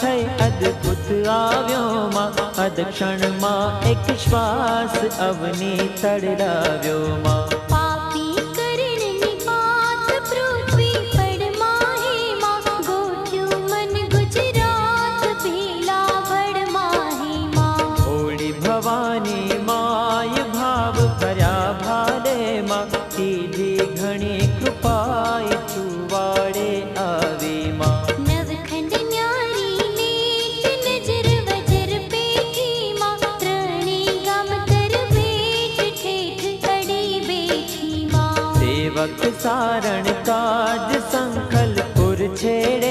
છે અદક ઉત આવ્યો માં આદ ક્ષણ માં એક શ્વાસ અવની તળ આવ્યો માં પાપી કરને નિપાત પ્રૂફી પડ માં હે માં ગોચુ મન गुजરા છ તે લાભડ માં હે માં ખોડી ભવાની માંય ભાવ કર્યા ભાડે માં કીજી वक्त सारण काज संकल पुर